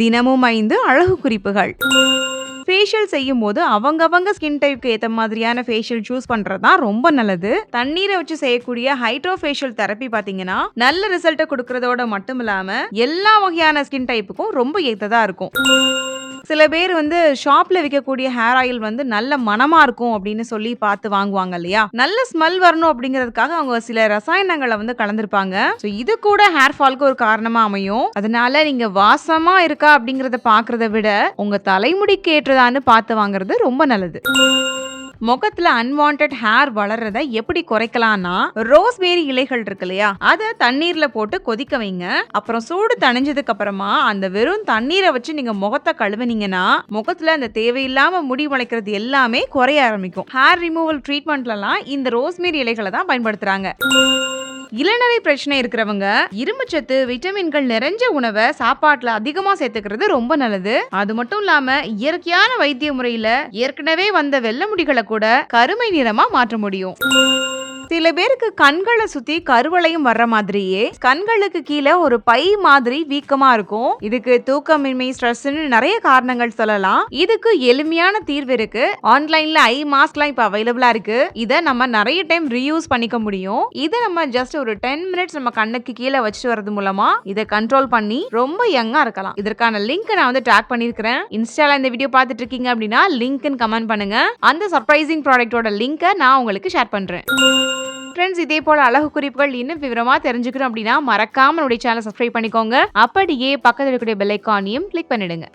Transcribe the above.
தினமும் ஐந்து அழகு குறிப்புகள். ஃபேஷியல் செய்யும் போது அவங்கவங்க ஸ்கின் டைப்க்கு ஏற்ற மாதிரியான ஃபேஷியல் சூஸ் பண்ணுறது தான் ரொம்ப நல்லது. தண்ணீரை வச்சு செய்யக்கூடிய ஹைட்ரோ ஃபேஷியல் தெரப்பி பார்த்தீங்கன்னா நல்ல ரிசல்ட்டை கொடுக்கறதோட மட்டும் இல்லாமல் எல்லா வகையான ஸ்கின் டைப்புக்கும் ரொம்ப ஏற்றதாக இருக்கும். சில பேர் வந்து ஷாப்ல விற்கக்கூடிய ஹேர் ஆயில் வந்து நல்ல மணமா இருக்கும் அப்படின்னு சொல்லி பார்த்து வாங்குவாங்க இல்லையா? நல்ல ஸ்மெல் வரணும் அப்படிங்கிறதுக்காக அவங்க சில ரசாயனங்களை வந்து கலந்துருப்பாங்க. ஸோ இது கூட ஹேர் ஃபால்க்கு ஒரு காரணமா அமையும். அதனால நீங்க வாசமா இருக்கா அப்படிங்கறத பாக்குறத விட உங்க தலைமுடிக்கு ஏற்றதான்னு பார்த்து வாங்குறது ரொம்ப நல்லது. முகத்துல அன்வான்ட் ஹேர் வளர்றத எப்படி குறைக்கலாம்னா ரோஸ்மேரி இலைகள் இருக்கு இல்லையா? அதை தண்ணீர்ல போட்டு கொதிக்க வைங்க. அப்புறம் சூடு தணிஞ்சதுக்கு அப்புறமா அந்த வெறும் தண்ணீரை வச்சு நீங்க முகத்தை கழுவுனீங்கன்னா முகத்துல அந்த தேவையில்லாம முடி முளைக்கிறது எல்லாமே குறைய ஆரம்பிக்கும். ஹேர் ரிமூவல் ட்ரீட்மெண்ட்லலாம் இந்த ரோஸ்மேரி இலைகளை தான் பயன்படுத்துறாங்க. இளநரை பிரச்சனை இருக்கிறவங்க இரும்புச்சத்து விட்டமின்கள் நிறைஞ்ச உணவை சாப்பாட்டுல அதிகமா சேர்த்துக்கிறது ரொம்ப நல்லது. அது மட்டும் இல்லாம இயற்கையான வைத்திய முறையில ஏற்கனவே வந்த வெள்ளை முடிகளை கூட கருமை நிறமா மாற்ற முடியும். சில பேருக்கு கண்களை சுத்தி கருவளையும் வர்ற மாதிரியே கண்களுக்கு கீழே ஒரு பை மாதிரி வீக்கமா இருக்கும். இதுக்கு தூக்கமின்மை ஸ்ட்ரெஸ்னு நிறைய காரணங்கள் சொல்லலாம். இதுக்கு எளிமையான தீர்வு இருக்கு. ஆன்லைன்ல ஐ மாஸ்க்லாம் இப்ப அவைலபிளா இருக்கு. இதை நம்ம நிறைய டைம் ரீயூஸ் பண்ணிக்க முடியும். இதை நம்ம ஜஸ்ட் ஒரு டென் மினிட்ஸ் நம்ம கண்ணுக்கு கீழே வச்சுட்டு வரது மூலமா இதை கண்ட்ரோல் பண்ணி ரொம்ப யங்கா இருக்கலாம். இதற்கான லிங்க் நான் வந்து ட்ராக் பண்ணிருக்கிறேன் இன்ஸ்டால இந்த வீடியோ பார்த்துட்டு இருக்கீங்க அப்படின்னா லிங்க்னு கமெண்ட் பண்ணுங்க. அந்த சர்ப்ரைசிங் ப்ராடக்டோட லிங்கை நான் உங்களுக்கு ஷேர் பண்றேன். ஃப்ரெண்ட்ஸ் இதே போல அழகு குறிப்புகள் இன்னும் விவரமா தெரிஞ்சுக்கணும் அப்படின்னா மறக்காம என்னுடைய சேனல் சப்ஸ்கிரைப் பண்ணிக்கோங்க. அப்படியே பக்கத்தில் இருக்கக்கூடிய பெல் ஐக்கானையும் கிளிக் பண்ணிடுங்க.